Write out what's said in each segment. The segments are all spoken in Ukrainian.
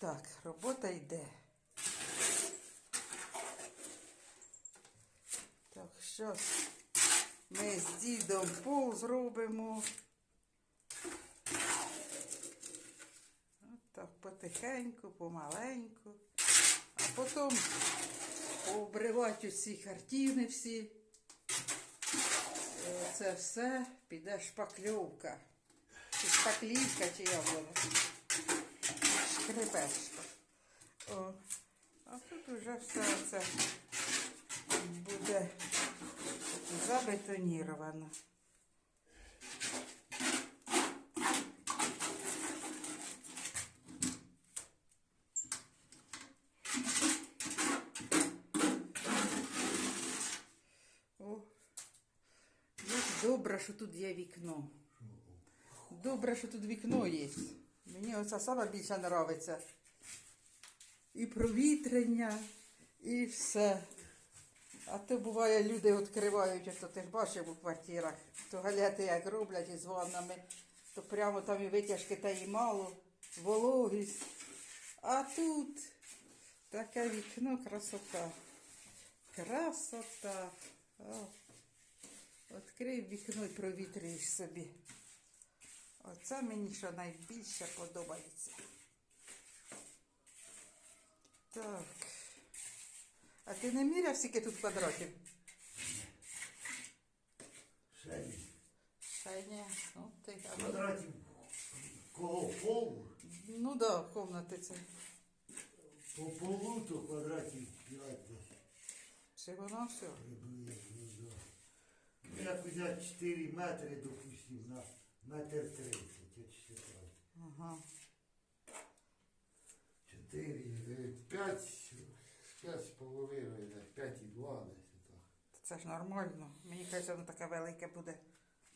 Так, робота йде. Так, щас ми з дідом пол зробимо. От так, потихеньку, помаленьку. А потім пообривати усі картини всі. Це все піде шпакльовка. Чи шпаклівка, чи воно. Шкребешка. О, а тут уже все це буде забетоніровано. О, як добре, що тут є вікно. Добре, що тут вікно є. Мені оце саме більше подобається. І провітрення, і все. А то буває, люди відкривають, ото ти бачив у квартирах, то галети як роблять із ваннами, то прямо там і витяжки та і мало, вологість. А тут таке вікно красота. Красота. О. Відкрив вікно і провітрюєш собі. Оце мені що найбільше подобається. Так. А ти не міряв, скільки тут квадратів? Ще ні. Ще ні. Ну, ти, Квадратів коло полу, ну да, комнати це. по полу то квадратів 5 десь Всього на все. приблизно. да. Як взяти 4 метри, допустим, на метр 30, я считаю. Ага. 4, 5, 5 з половиною, 5 і 2 десь так. Це ж нормально. Мені кажеться, воно таке велике буде.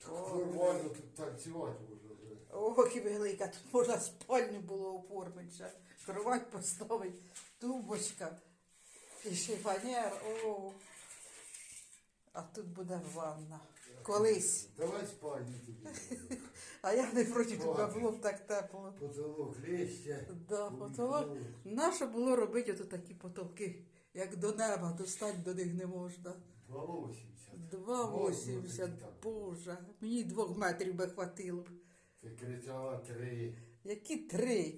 О, Нормально тут танцювати можна. Ох, і велика, тут можна спальню було оформити ще. Кровать поставити, тумбочка і шифонер. О. А тут буде ванна. Колись. Давай спальню тобі. А я не проти тебе було б так тепло. Потолок листя. Да, потолок. Нащо було робити ото такі потолки, як до неба, достать до них не можна. 2,80. 2,80, Можна, боже, мені двох метрів би хватило б. Ти кричала три, Які три?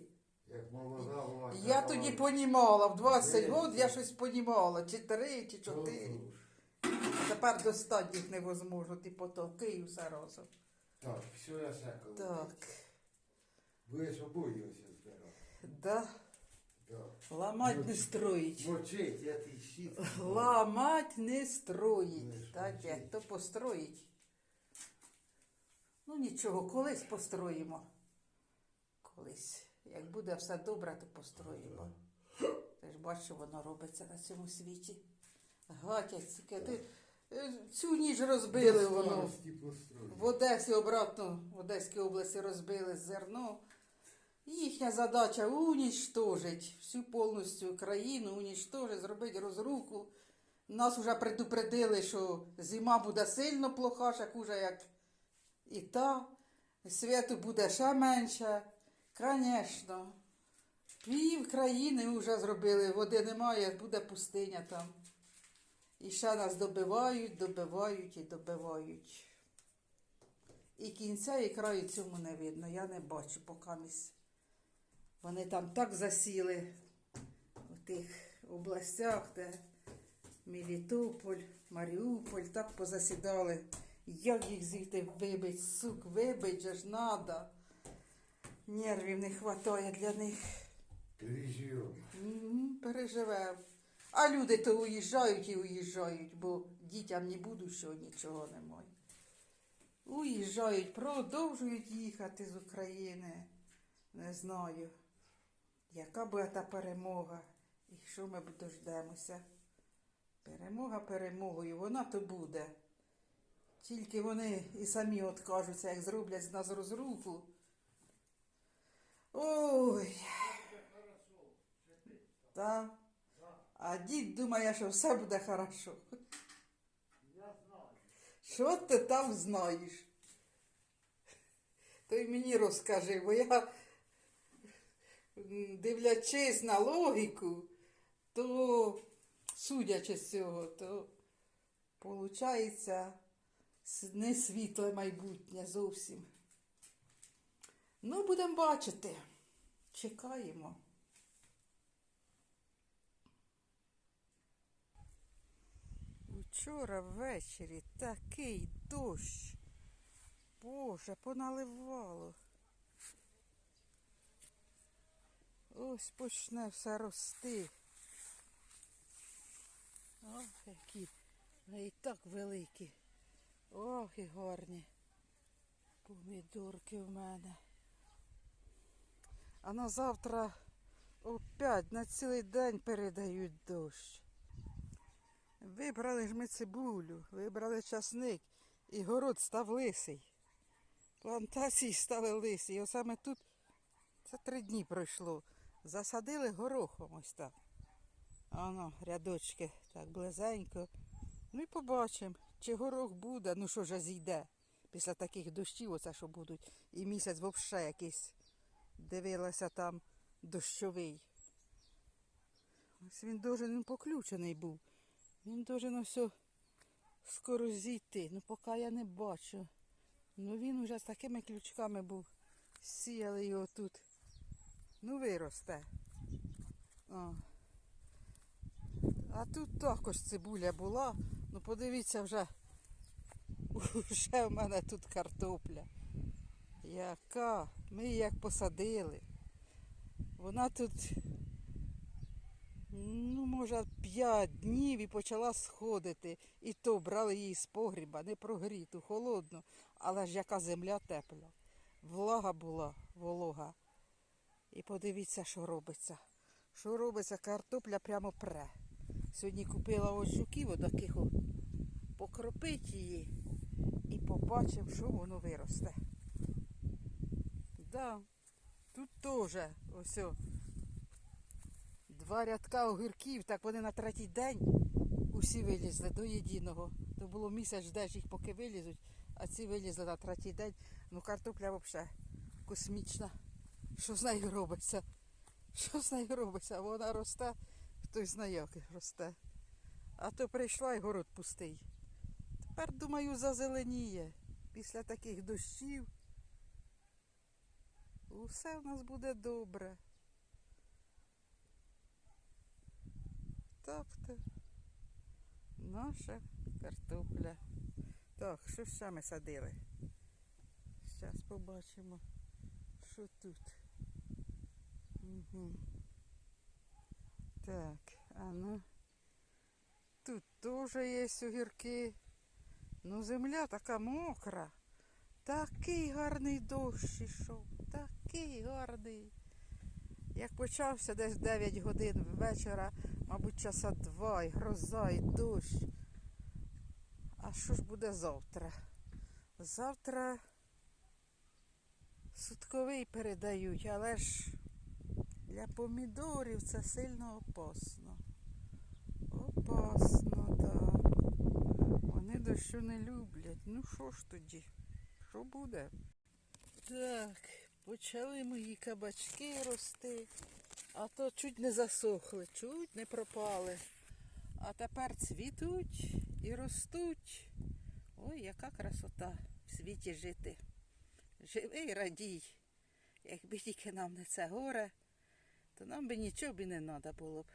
як молода була. Я тоді понімала, в 20 Три. років я щось понімала, чи три, чи чотири. «Чого ж?» Тепер достати їх невозможно, ті потолки і все разом. Так, все я секав. Так, Будеш обоє ось збирати. да, Так. ламать не строїть. Мочить, я ти щит. Ламать не строїть. Так, ж. як то построїть. Ну нічого, колись построїмо. Колись. Як буде все добре, то построїмо. Ти ж бачиш, воно робиться на цьому світі. Гатять, ціке. Ти, цю ніч розбили воно. В Одесі обратно, в Одеській області розбили зерно. Їхня задача унічтожить всю повністю країну, унічтожить, зробити розруку. Нас вже предупредили, що зима буде сильно плоха, ще хуже, як і та. Світу буде ще менше. Звісно. Пів країни вже зробили, води немає, буде пустиня там. І ще нас добивають, добивають і добивають. І кінця і краю цьому не видно. Я не бачу покамість. Вони там так засіли у тих областях, де Мелітополь, Маріуполь, так позасідали. Як їх звідти вибить, сук, вибить же ж надо. Нервів не вистачає для них. Переживемо. Переживемо. А люди то уїжджають і уїжджають, бо дітям ні будущого нічого немає. Уїжджають, продовжують їхати з України. Не знаю, яка буде та перемога і що ми дождемося. Перемога перемогою, вона то буде. Тільки вони і самі откажуться, як зроблять з нас розруху. Ой. Так. А дід думає, що все буде хорошо. Я знаю. Що ти там знаєш? То й мені розкажи, бо я дивлячись на логіку, то, судячи з цього, то виходить не світле майбутнє зовсім. Ну, будемо бачити. Чекаємо. Учора ввечері такий дощ. Боже, поналивало. Ось почне все рости. Ох, які. І так великі. Ох, і гарні. Помідорки в мене. А на завтра опять на цілий день передають дощ. Вибрали ж ми цибулю, вибрали часник, і город став лисий. Плантації стали лисі. Ось саме тут це три дні пройшло. Засадили горохом ось так. Ано, рядочки так близенько. Ну і побачимо, чи горох буде, ну що ж зійде. Після таких дощів, оце що будуть. І місяць взагалі якийсь дивилася там дощовий. Ось він дуже поключений був. Він должен все скоро зійти. Ну поки я не бачу. Ну він вже з такими ключками був. Сіяли його тут. Ну виросте. О. А тут також цибуля була. Ну подивіться вже. Уже в мене тут картопля. Яка? Ми її як посадили. Вона тут ну, може, п'ять днів і почала сходити. І то брали її з погріба, не прогріту, холодну, але ж яка земля тепла. Влага була, волога. І подивіться, що робиться. Що робиться, картопля прямо пре. Сьогодні купила ось жуків отаких, покропить її і побачимо, що воно виросте. Да, тут теж ось. Два рядка огірків, так вони на третій день усі вилізли до єдиного. То було місяць, ждеш їх, поки вилізуть, а ці вилізли на третій день. Ну картопля взагалі космічна. Що з нею робиться? Що з нею робиться? Вона росте, хтось знає, як росте. А то прийшла і город пустий. Тепер, думаю, зазеленіє. Після таких дощів усе в нас буде добре. Тобто наша картопля. Так, що ще ми садили? Зараз побачимо, що тут. Угу. Так, а ну. Тут теж є огірки. Ну, земля така мокра. Такий гарний дощ ішов. Такий гарний. Як почався десь 9 годин вечора, мабуть, часа два, і гроза, і дощ. А що ж буде завтра? Завтра сутковий передають, але ж для помідорів це сильно опасно. Опасно, так. Вони дощу не люблять. Ну що ж тоді? Що буде? Так, почали мої кабачки рости, а то чуть не засохли, чуть не пропали. А тепер цвітуть і ростуть. Ой, яка красота в світі жити. Живи і радій. Якби тільки нам не це горе, то нам би нічого б не треба було б.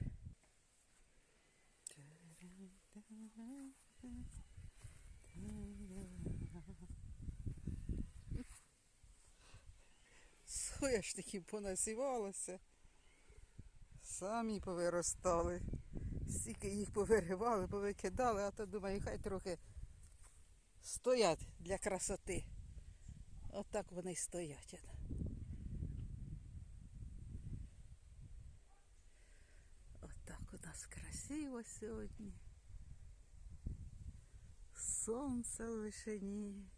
Соняшників понасівалося. Самі повиростали. Стільки їх повиривали, повикидали, а то думаю, хай трохи стоять для красоти. Отак вони й стоять. Отак у нас красиво сьогодні. Сонце в вишині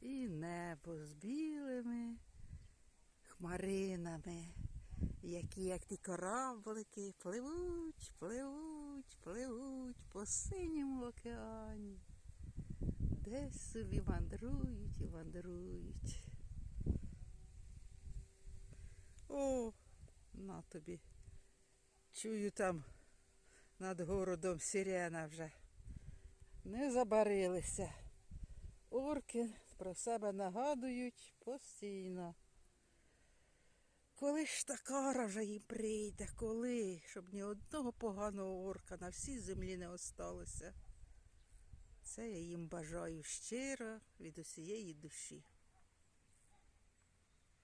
і небо з білими хмаринами, які, як ті кораблики, пливуть, пливуть, пливуть по синьому океані. Десь собі мандрують і мандрують. О, На тобі. Чую там над городом сирена вже. Не забарилися. Орки про себе нагадують постійно. Коли ж та кара вже їм прийде, коли, щоб ні одного поганого орка на всій землі не осталося. Це я їм бажаю щиро від усієї душі.